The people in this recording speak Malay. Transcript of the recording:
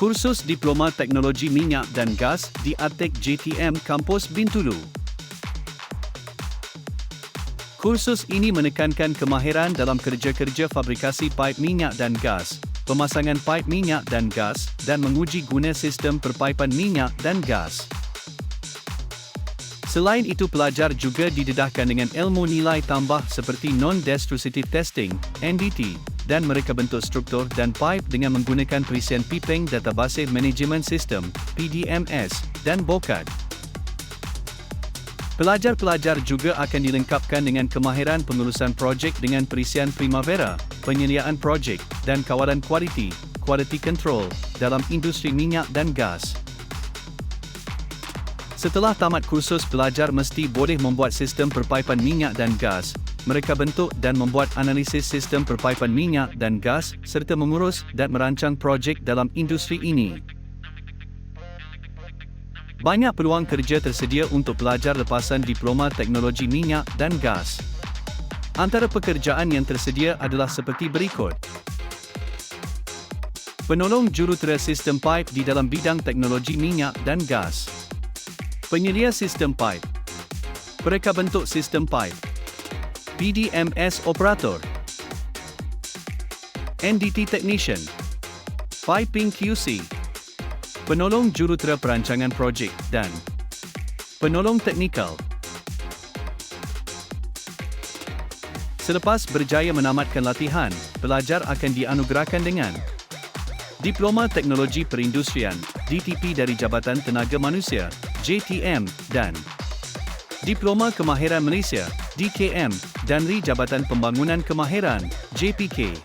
Kursus Diploma Teknologi Minyak dan Gas di Artek JTM Kampus Bintulu. Kursus ini menekankan kemahiran dalam kerja-kerja fabrikasi paip minyak dan gas, pemasangan paip minyak dan gas dan menguji guna sistem perpaipan minyak dan gas. Selain itu pelajar juga didedahkan dengan ilmu nilai tambah seperti non-destructive testing, NDT, dan mereka bentuk struktur dan pipe dengan menggunakan perisian piping database management system, PDMS, dan BOCAD. Pelajar-pelajar juga akan dilengkapkan dengan kemahiran pengurusan projek dengan perisian Primavera, penyediaan projek, dan kawalan kualiti, quality control, dalam industri minyak dan gas. Setelah tamat kursus pelajar mesti boleh membuat sistem perpaipan minyak dan gas, mereka bentuk dan membuat analisis sistem perpaipan minyak dan gas serta mengurus dan merancang projek dalam industri ini. Banyak peluang kerja tersedia untuk pelajar lepasan diploma teknologi minyak dan gas. Antara pekerjaan yang tersedia adalah seperti berikut. Penolong jurutera sistem pipe di dalam bidang teknologi minyak dan gas. Penyedia sistem pipe. Pereka bentuk sistem pipe. PDMS operator. NDT technician. Piping QC. Penolong jurutera perancangan projek dan penolong teknikal. Selepas berjaya menamatkan latihan, pelajar akan dianugerahkan dengan Diploma Teknologi Perindustrian DTP dari Jabatan Tenaga Manusia JTM dan Diploma Kemahiran Malaysia DKM dan dari Jabatan Pembangunan Kemahiran JPK.